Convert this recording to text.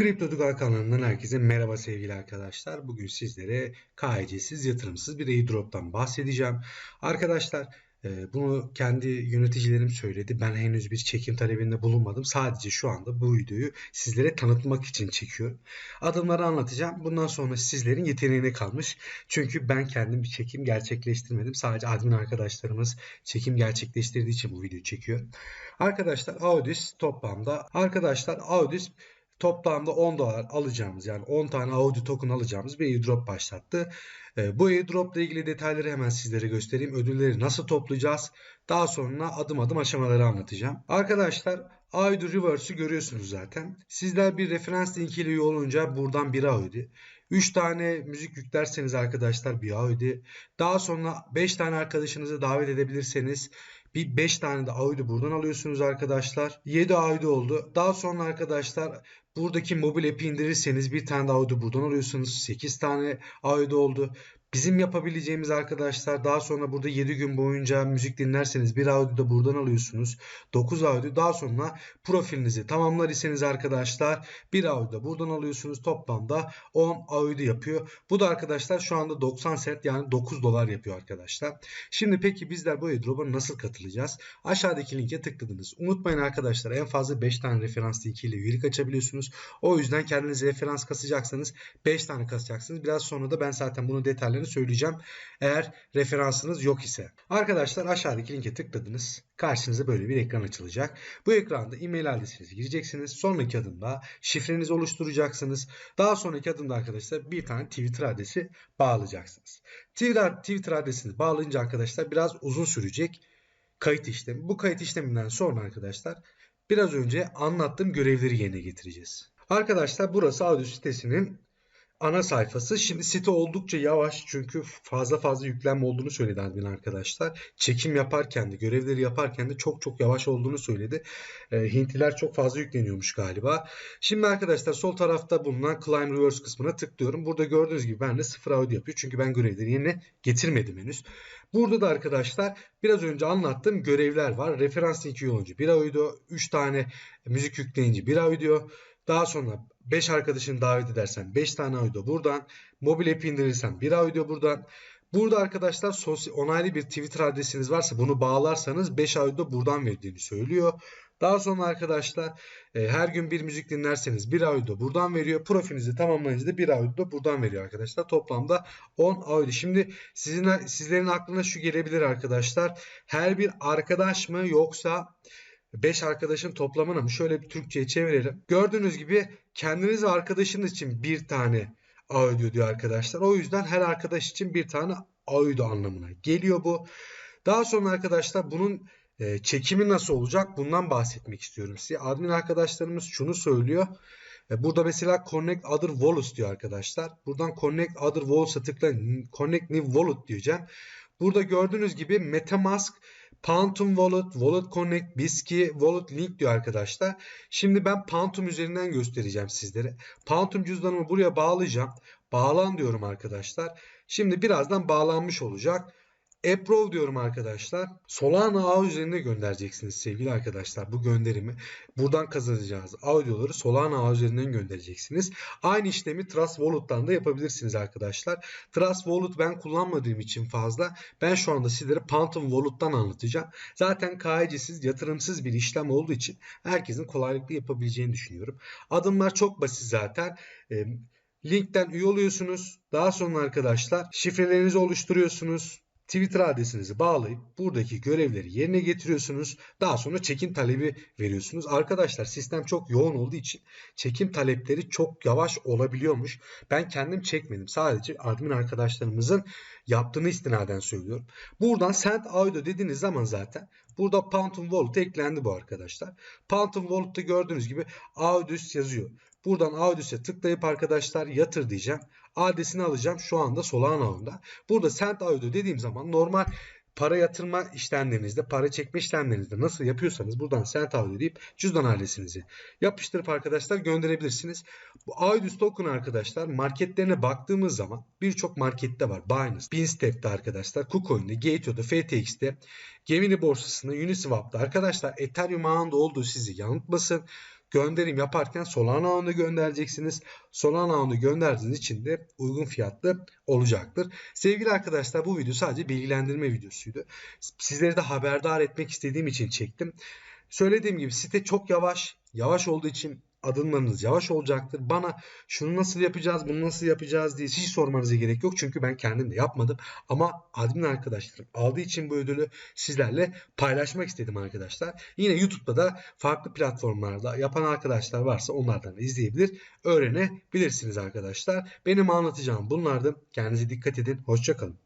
Kripto Dugal kanalından herkese merhaba sevgili arkadaşlar. Bugün sizlere KYC'siz yatırımsız bir airdrop'tan bahsedeceğim. Arkadaşlar e, bunu kendi yöneticilerim söyledi. Ben henüz bir çekim talebinde bulunmadım. Sadece şu anda bu videoyu sizlere tanıtmak için çekiyorum. Adımları anlatacağım. Bundan sonra sizlerin yeteneğine kalmış. Çünkü ben kendim bir çekim gerçekleştirmedim. Sadece admin arkadaşlarımız çekim gerçekleştirdiği için bu videoyu çekiyor. Arkadaşlar Audis toplamda arkadaşlar Audis toplamda 10 dolar alacağımız yani 10 tane Audi token alacağımız bir airdrop başlattı. E, bu airdrop ile ilgili detayları hemen sizlere göstereyim. Ödülleri nasıl toplayacağız? Daha sonra adım adım aşamaları anlatacağım. Arkadaşlar Audi Reverse'ü görüyorsunuz zaten. Sizler bir referans linkiyle üye olunca buradan bir Audi. 3 tane müzik yüklerseniz arkadaşlar bir Audi. Daha sonra 5 tane arkadaşınızı davet edebilirseniz bir 5 tane de Audi buradan alıyorsunuz arkadaşlar. 7 Audi oldu. Daha sonra arkadaşlar buradaki mobil app'i indirirseniz bir tane de Audi buradan alıyorsunuz. 8 tane Audi oldu. Bizim yapabileceğimiz arkadaşlar daha sonra burada 7 gün boyunca müzik dinlerseniz bir audio da buradan alıyorsunuz. 9 audio daha sonra profilinizi tamamlar iseniz arkadaşlar bir audio da buradan alıyorsunuz. Toplamda 10 audio yapıyor. Bu da arkadaşlar şu anda 90 cent yani 9 dolar yapıyor arkadaşlar. Şimdi peki bizler bu airdrop'a nasıl katılacağız? Aşağıdaki linke tıkladınız. Unutmayın arkadaşlar en fazla 5 tane referans linkiyle üyelik açabiliyorsunuz. O yüzden kendinize referans kasacaksanız 5 tane kasacaksınız. Biraz sonra da ben zaten bunu detaylı detaylarını söyleyeceğim. Eğer referansınız yok ise. Arkadaşlar aşağıdaki linke tıkladınız. Karşınıza böyle bir ekran açılacak. Bu ekranda e-mail adresinizi gireceksiniz. Sonraki adımda şifrenizi oluşturacaksınız. Daha sonraki adımda arkadaşlar bir tane Twitter adresi bağlayacaksınız. Twitter, Twitter adresini bağlayınca arkadaşlar biraz uzun sürecek kayıt işlemi. Bu kayıt işleminden sonra arkadaşlar biraz önce anlattığım görevleri yerine getireceğiz. Arkadaşlar burası audio sitesinin ana sayfası. Şimdi site oldukça yavaş çünkü fazla fazla yüklenme olduğunu söyledi admin arkadaşlar. Çekim yaparken de görevleri yaparken de çok çok yavaş olduğunu söyledi. E, Hintliler çok fazla yükleniyormuş galiba. Şimdi arkadaşlar sol tarafta bulunan Climb Reverse kısmına tıklıyorum. Burada gördüğünüz gibi ben de sıfır audio yapıyor. Çünkü ben görevleri yerine getirmedim henüz. Burada da arkadaşlar biraz önce anlattığım görevler var. Referans linki yolunca bir audio, 3 tane müzik yükleyince bir audio, daha sonra 5 arkadaşını davet edersen 5 tane audio buradan. Mobil app indirirsen 1 audio buradan. Burada arkadaşlar sosyal, onaylı bir Twitter adresiniz varsa bunu bağlarsanız 5 audio buradan verdiğini söylüyor. Daha sonra arkadaşlar e, her gün bir müzik dinlerseniz 1 audio buradan veriyor. Profilinizi tamamlayınca da 1 audio buradan veriyor arkadaşlar. Toplamda 10 audio. Şimdi sizin, sizlerin aklına şu gelebilir arkadaşlar. Her bir arkadaş mı yoksa 5 arkadaşın toplamını mı? Şöyle bir Türkçe'ye çevirelim. Gördüğünüz gibi kendiniz ve arkadaşınız için bir tane audio diyor arkadaşlar. O yüzden her arkadaş için bir tane audio anlamına geliyor bu. Daha sonra arkadaşlar bunun e, çekimi nasıl olacak? Bundan bahsetmek istiyorum size. Admin arkadaşlarımız şunu söylüyor. E, burada mesela Connect Other Wallets diyor arkadaşlar. Buradan Connect Other Wallets'a tıklayın. Connect New Wallet diyeceğim. Burada gördüğünüz gibi Metamask Pantum Wallet, Wallet Connect, Biski, Wallet Link diyor arkadaşlar. Şimdi ben Pantum üzerinden göstereceğim sizlere. Pantum cüzdanımı buraya bağlayacağım. Bağlan diyorum arkadaşlar. Şimdi birazdan bağlanmış olacak. Approve diyorum arkadaşlar. Solana ağ üzerine göndereceksiniz sevgili arkadaşlar bu gönderimi. Buradan kazanacağınız audioları Solana ağ üzerinden göndereceksiniz. Aynı işlemi Trust Wallet'tan da yapabilirsiniz arkadaşlar. Trust Wallet ben kullanmadığım için fazla. Ben şu anda sizlere Phantom Wallet'tan anlatacağım. Zaten KYC'siz, yatırımsız bir işlem olduğu için herkesin kolaylıkla yapabileceğini düşünüyorum. Adımlar çok basit zaten. Linkten üye oluyorsunuz. Daha sonra arkadaşlar şifrelerinizi oluşturuyorsunuz. Twitter adresinizi bağlayıp buradaki görevleri yerine getiriyorsunuz. Daha sonra çekim talebi veriyorsunuz. Arkadaşlar sistem çok yoğun olduğu için çekim talepleri çok yavaş olabiliyormuş. Ben kendim çekmedim. Sadece admin arkadaşlarımızın yaptığını istinaden söylüyorum. Buradan send audio dediğiniz zaman zaten burada Phantom Wallet eklendi bu arkadaşlar. Phantom Wallet'ta gördüğünüz gibi Audius yazıyor. Buradan Audius'e tıklayıp arkadaşlar yatır diyeceğim. Adresini alacağım. Şu anda Solana ağında. Burada send audio dediğim zaman normal para yatırma işlemlerinizde, para çekme işlemlerinizde nasıl yapıyorsanız buradan send audio deyip cüzdan adresinizi yapıştırıp arkadaşlar gönderebilirsiniz. Bu Audius token arkadaşlar marketlerine baktığımız zaman birçok markette var. Binance, Binstep'te arkadaşlar, KuCoin'de, Gateo'da, FTX'te, Gemini borsasında, Uniswap'ta arkadaşlar Ethereum ağında olduğu sizi yanıltmasın. Gönderim yaparken Solana ağını göndereceksiniz. Solana ağını gönderdiğiniz için de uygun fiyatlı olacaktır. Sevgili arkadaşlar bu video sadece bilgilendirme videosuydu. Sizleri de haberdar etmek istediğim için çektim. Söylediğim gibi site çok yavaş. Yavaş olduğu için adımlarınız yavaş olacaktır. Bana şunu nasıl yapacağız, bunu nasıl yapacağız diye hiç sormanıza gerek yok. Çünkü ben kendim de yapmadım. Ama admin arkadaşlarım aldığı için bu ödülü sizlerle paylaşmak istedim arkadaşlar. Yine YouTube'da da farklı platformlarda yapan arkadaşlar varsa onlardan da izleyebilir, öğrenebilirsiniz arkadaşlar. Benim anlatacağım bunlardı. Kendinize dikkat edin. Hoşçakalın.